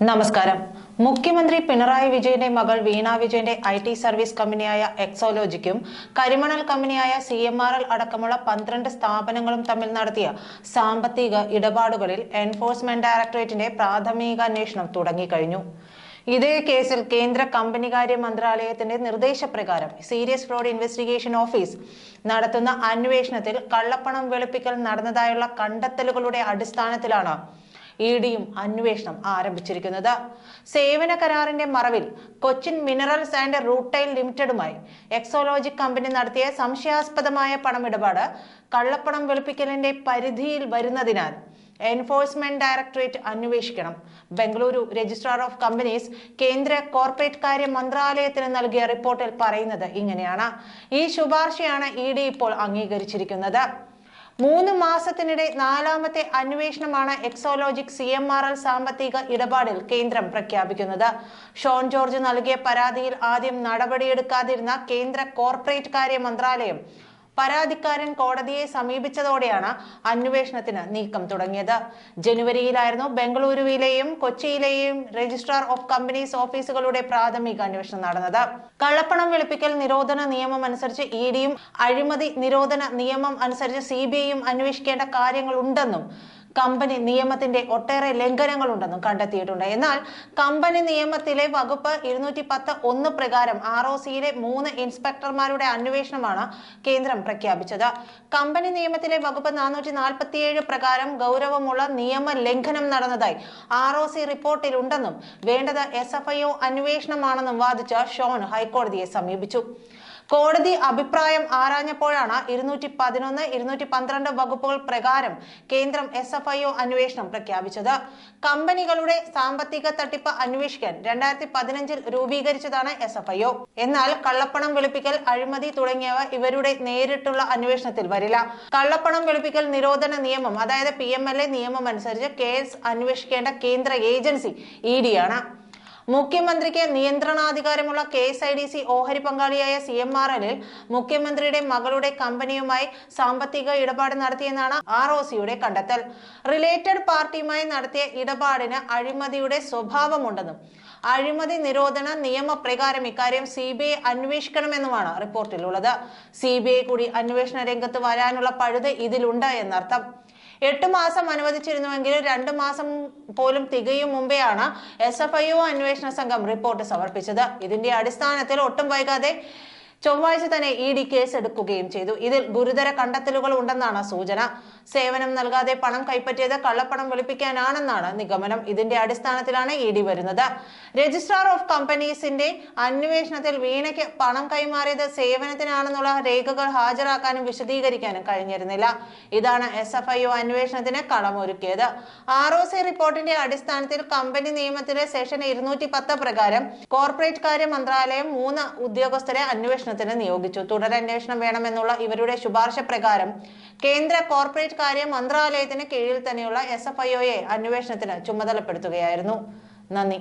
നമസ്കാരം. മുഖ്യമന്ത്രി പിണറായി വിജയന്റെ മകൾ വീണ വിജയന്റെ ഐ ടി സർവീസ് കമ്പനിയായ എക്സോലോജിക്കും കരിമണൽ കമ്പനിയായ സി എം ആർ എൽ അടക്കമുള്ള പന്ത്രണ്ട് സ്ഥാപനങ്ങളും തമ്മിൽ നടത്തിയ സാമ്പത്തിക ഇടപാടുകളിൽ എൻഫോഴ്സ്മെന്റ് ഡയറക്ടറേറ്റിന്റെ പ്രാഥമിക അന്വേഷണം തുടങ്ങിക്കഴിഞ്ഞു. ഇതേ കേസിൽ കേന്ദ്ര കമ്പനികാര്യ മന്ത്രാലയത്തിന്റെ നിർദ്ദേശപ്രകാരം സീരിയസ് ഫ്രോഡ് ഇൻവെസ്റ്റിഗേഷൻ ഓഫീസ് നടത്തുന്ന അന്വേഷണത്തിൽ കള്ളപ്പണം വെളുപ്പിക്കൽ നടന്നതായുള്ള കണ്ടെത്തലുകളുടെ അടിസ്ഥാനത്തിലാണ് ഇ ഡിയും അന്വേഷണം ആരംഭിച്ചിരിക്കുന്നത്. സേവന കരാറിന്റെ മറവിൽ കൊച്ചിൻ മിനറൽസ് ആൻഡ് റൂട്ടൈൽ ലിമിറ്റഡുമായി എക്സോളോജിക് കമ്പനി നടത്തിയ സംശയാസ്പദമായ പണമിടപാട് കള്ളപ്പണം വെളുപ്പിക്കലിന്റെ പരിധിയിൽ വരുന്നതിനാൽ എൻഫോഴ്സ്മെന്റ് ഡയറക്ടറേറ്റ് അന്വേഷിക്കണം. ബംഗളൂരു രജിസ്ട്രാർ ഓഫ് കമ്പനീസ് കേന്ദ്ര കോർപ്പറേറ്റ് കാര്യ മന്ത്രാലയത്തിന് നൽകിയ റിപ്പോർട്ടിൽ പറയുന്നത് ഇങ്ങനെയാണ്. ഈ ശുപാർശയാണ് ഇ ഡി ഇപ്പോൾ അംഗീകരിച്ചിരിക്കുന്നത്. മൂന്ന് മാസത്തിനിടെ നാലാമത്തെ അന്വേഷണമാണ് Exalogic C M R L സാമ്പത്തിക ഇടപാടിൽ കേന്ദ്രം പ്രഖ്യാപിക്കുന്നത്. ഷോൺ ജോർജ് നൽകിയ പരാതിയിൽ ആദ്യം നടപടിയെടുക്കാതിരുന്ന കേന്ദ്ര കോർപ്പറേറ്റ് കാര്യ മന്ത്രാലയം പരാതിക്കാരൻ കോടതിയെ സമീപിച്ചതോടെയാണ് അന്വേഷണത്തിന് നീക്കം തുടങ്ങിയത്. ജനുവരിയിലായിരുന്നു ബംഗളൂരുവിലെയും കൊച്ചിയിലെയും രജിസ്ട്രാർ ഓഫ് കമ്പനീസ് ഓഫീസുകളുടെ പ്രാഥമിക അന്വേഷണം നടന്നത്. കള്ളപ്പണം വെളുപ്പിക്കൽ നിരോധന നിയമം അനുസരിച്ച് ഇ ഡിയും അഴിമതി നിരോധന നിയമം അനുസരിച്ച് സി ബി ഐയും അന്വേഷിക്കേണ്ട കാര്യങ്ങളുണ്ടെന്നും കമ്പനി നിയമത്തിന്റെ ഒട്ടേറെ ലംഘനങ്ങളുണ്ടെന്നും കണ്ടെത്തിയിട്ടുണ്ട്. എന്നാൽ കമ്പനി നിയമത്തിലെ വകുപ്പ് ഇരുന്നൂറ്റി പത്ത് ഒന്ന് പ്രകാരം ആർ ഒ സിയിലെ മൂന്ന് ഇൻസ്പെക്ടർമാരുടെ അന്വേഷണമാണ് കേന്ദ്രം പ്രഖ്യാപിച്ചത്. കമ്പനി നിയമത്തിലെ വകുപ്പ് നാനൂറ്റി നാൽപ്പത്തിയേഴ് പ്രകാരം ഗൗരവമുള്ള നിയമ ലംഘനം നടന്നതായി ആർ ഒ സി റിപ്പോർട്ടിലുണ്ടെന്നും വേണ്ടത് എസ് എഫ് ഐ ഒ അന്വേഷണമാണെന്നും വാദിച്ച ഷോൺ ഹൈക്കോടതിയെ സമീപിച്ചു. കോടതി അഭിപ്രായം ആരാഞ്ഞപ്പോഴാണ് ഇരുന്നൂറ്റി പതിനൊന്ന് ഇരുന്നൂറ്റി പന്ത്രണ്ട് വകുപ്പുകൾ പ്രകാരം കേന്ദ്രം എസ് എഫ് ഐ ഒ അന്വേഷണം പ്രഖ്യാപിച്ചത്. കമ്പനികളുടെ സാമ്പത്തിക തട്ടിപ്പ് അന്വേഷിക്കാൻ രണ്ടായിരത്തി പതിനഞ്ചിൽ രൂപീകരിച്ചതാണ് എസ് എഫ് ഐ ഒ. എന്നാൽ കള്ളപ്പണം വെളുപ്പിക്കൽ അഴിമതി തുടങ്ങിയവ ഇവരുടെ നേരിട്ടുള്ള അന്വേഷണത്തിൽ വരില്ല. കള്ളപ്പണം വെളുപ്പിക്കൽ നിരോധന നിയമം അതായത് പി എം എൽ എ നിയമം അനുസരിച്ച് കേസ് അന്വേഷിക്കേണ്ട കേന്ദ്ര ഏജൻസി ഇ ഡി ആണ്. മുഖ്യമന്ത്രിക്ക് നിയന്ത്രണാധികാരമുള്ള K S I D C ഓഹരി പങ്കാളിയായ സി എം ആർ എല്ലിൽ മുഖ്യമന്ത്രിയുടെ മകളുടെ കമ്പനിയുമായി സാമ്പത്തിക ഇടപാട് നടത്തിയെന്നാണ് ആർ ഒ സിയുടെ കണ്ടെത്തൽ. റിലേറ്റഡ് പാർട്ടിയുമായി നടത്തിയ ഇടപാടിന് അഴിമതിയുടെ സ്വഭാവമുണ്ടെന്നും അഴിമതി നിരോധന നിയമപ്രകാരം ഇക്കാര്യം സി ബി ഐ അന്വേഷിക്കണമെന്നുമാണ് റിപ്പോർട്ടിലുള്ളത്. സി ബി ഐ കൂടി അന്വേഷണ രംഗത്ത് വരാനുള്ള പഴുത് ഇതിലുണ്ട് എന്നർത്ഥം. എട്ട് മാസം അനുവദിച്ചിരുന്നുവെങ്കിലും രണ്ട് മാസം പോലും തികയും മുമ്പെയാണ് എസ് എഫ് ഐ ഒ അന്വേഷണ സംഘം റിപ്പോർട്ട് സമർപ്പിച്ചത്. ഇതിന്റെ അടിസ്ഥാനത്തിൽ ഒട്ടും വൈകാതെ ചൊവ്വാഴ്ച തന്നെ ഇ ഡി കേസ് എടുക്കുകയും ചെയ്തു. ഇതിൽ ഗുരുതര കണ്ടെത്തലുകൾ ഉണ്ടെന്നാണ് സൂചന. സേവനം നൽകാതെ പണം കൈപ്പറ്റിയത് കള്ളപ്പണം വെളുപ്പിക്കാനാണെന്നാണ് നിഗമനം. ഇതിന്റെ അടിസ്ഥാനത്തിലാണ് ഇ ഡി വരുന്നത്. രജിസ്ട്രാർ ഓഫ് കമ്പനീസിന്റെ അന്വേഷണത്തിൽ വീണയ്ക്ക് പണം കൈമാറിയത് സേവനത്തിനാണെന്നുള്ള രേഖകൾ ഹാജരാക്കാനും വിശദീകരിക്കാനും കഴിഞ്ഞിരുന്നില്ല. ഇതാണ് എസ് എഫ് ഐ ഒ അന്വേഷണത്തിന് കളമൊരുക്കിയത്. ആർ ഒ സി റിപ്പോർട്ടിന്റെ അടിസ്ഥാനത്തിൽ കമ്പനി നിയമത്തിലെ സെഷൻ ഇരുന്നൂറ്റി പത്ത് പ്രകാരം കോർപ്പറേറ്റ് കാര്യ മന്ത്രാലയം മൂന്ന് ഉദ്യോഗസ്ഥരെ അന്വേഷണത്തിന് നിയോഗിച്ചു. തുടരന്വേഷണം വേണമെന്നുള്ള ഇവരുടെ ശുപാർശ പ്രകാരം കേന്ദ്ര കോർപ്പറേറ്റ് കാര്യ മന്ത്രാലയത്തിന് കീഴിൽ തന്നെയുള്ള എസ് എഫ് ഐ ഒയെ അന്വേഷണത്തിന് ചുമതലപ്പെടുത്തുകയായിരുന്നു. നന്ദി.